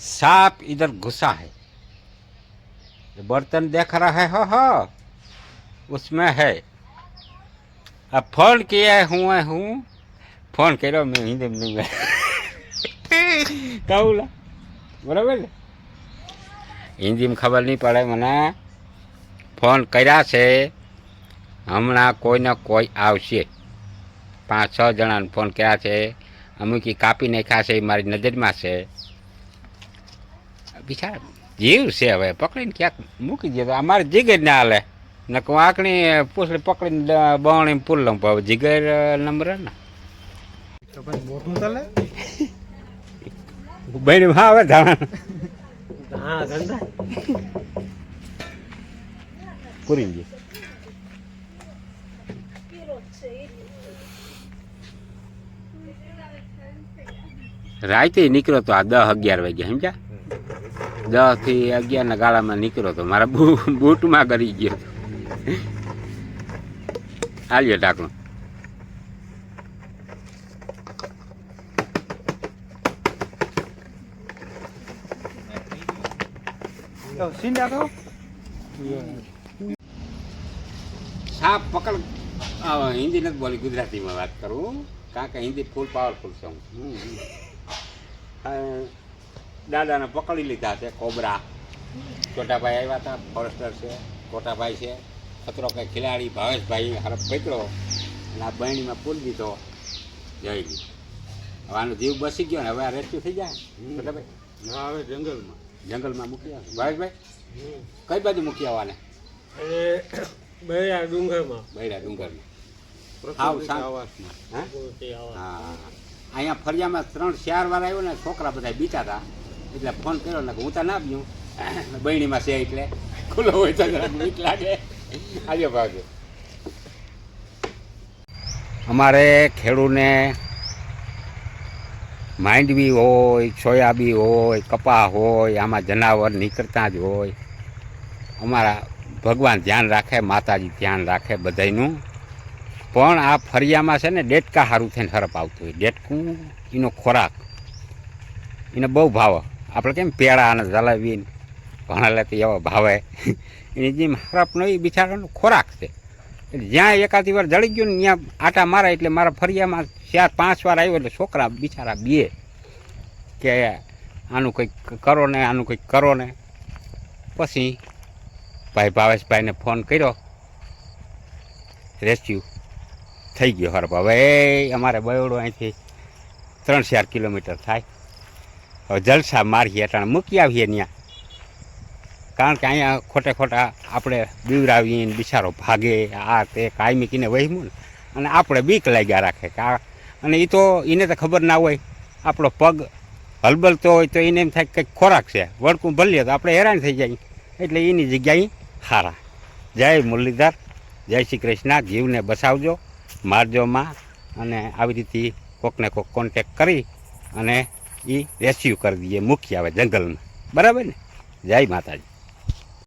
सांप इधर घुसा है ये बर्तन देख रहा है हो हो उसमें है अब फोन किए हुए हूँ फोन કર્યો મેં હિન્દી નહીં કહું લા બરાબર ને હિન્દીમાં ખબર નહીં પડે મને ફોન કર્યા છે હમણાં કોઈને કોઈ આવશે પાંચ છ જણાને ફોન કર્યા છે અમુકી કાપી નાખ્યા છે એ મારી નજરમાં છે બિચાર જીવ છે હવે પકડીને ક્યાંક મૂકી દે. તો અમારે જીગર ના હાલે. ને આંકણી પૂછડી પકડીને બવણી પૂર લઉં. હવે જીગર નંબર ને. પછી બહેન હા હવે ધાણા. પૂરી ગઈ રાતે નીકળ્યો તો આ દસ અગિયાર વાગ્યા સમજ્યા? દસથી અગિયાર ના ગાળામાં નીકળ્યો તો મારા બૂટમાં ગરી ગયો. હાલ્યો ઢાંકણું. સાપ પકડ હિન્દી નથી બોલી ગુજરાતીમાં વાત કરું. કારણ કે હિન્દી ફૂલ પાવરફુલ છે હું. દાદાને પકડી લીધા છે કોબરા. છોટાભાઈ આવ્યા હતા ફોરેસ્ટર છે કોટાભાઈ છે. ખતરો કે ખિલાડી ભાવેશભાઈ હરફ પકડ્યો અને આ બહેણીમાં પૂરી દીધો. જઈ ગયો હવે આનો જીવ બસી ગયો ને હવે આ રેસ્ક્યુ થઈ જાય? છોટાભાઈ? હવે જંગલમાં. જંગલમાં મૂકી આવે. ભાવેશભાઈ? કઈ બાજુ મૂકી આવવાને? બૈરા ડુંગરમાં. બૈરા ડુંગરમાં. હાવ હા? અહીંયા ફરિયામાં ત્રણ ચાર વાર આવ્યો ને છોકરા બધા બીતા હતા એટલે ફોન કર્યો ને હું તો ના બીઉં બહેણીમાં છે એટલે. ખુલ્લો હોય તો મીઠ લાગે. આજે ભાગે. અમારે ખેડૂને માંડવી હોય સોયાબી હોય, કપા હોય, આમાં જનાવર નીકળતા જ હોય. અમારા ભગવાન ધ્યાન રાખે, માતાજી ધ્યાન રાખે બધાયનું. પણ આ ફરિયામાં છે ને ડેટકા સારું થઈને હરપ આવતું હોય. ડેટકું એનો ખોરાક. એને બહુ ભાવે. આપણે કેમ પેડા અને જલાવીને ભણેલા તો એવા ભાવે? એની જેમ હરપનો એ બિચારાનો ખોરાક છે. જ્યાં એકાદી વાર જળી ગયો ને ત્યાં આટા મારા એટલે મારા ફરિયામાં ચાર, પાંચ વાર આવ્યો એટલે છોકરા બિચારા બે કે આનું કંઈક કરો ને, આનું કંઈક કરો ને. પછી ભાઈ ભાવેશભાઈને ફોન કર્યો. રેસ્ક્યુ થઈ ગયો હરપ. હવે અમારે બયોડો અહીંથી ત્રણ ચાર કિલોમીટર થાય. જલસા મારીએ ત્યાં મૂકી આવીએ ત્યાં. કારણ કે અહીંયા ખોટે ખોટા આપણે બીવરાવીને બિચારો ભાગે, આ તે કાયમી કીને વહીમું ને. અને આપણે બીક લાગ્યા રાખે કે આ અને એ તો એને તો ખબર ના હોય, આપણો પગ હલબલતો હોય તો એને એમ થાય કે કંઈક ખોરાક છે. વળકું ભલીએ તો આપણે હેરાન થઈ જાય. એટલે એની જગ્યાએ હારા. જય મુરલીધર, જય શ્રી કૃષ્ણ, જીવને બસાવજો, મારજો માં, અને આવી રીતે કોકને કોક કોન્ટેક કરી અને એ રેસ્ક્યુ કરી દઈએ. મૂકી આવે જંગલમાં. બરાબર ને? જય માતાજી.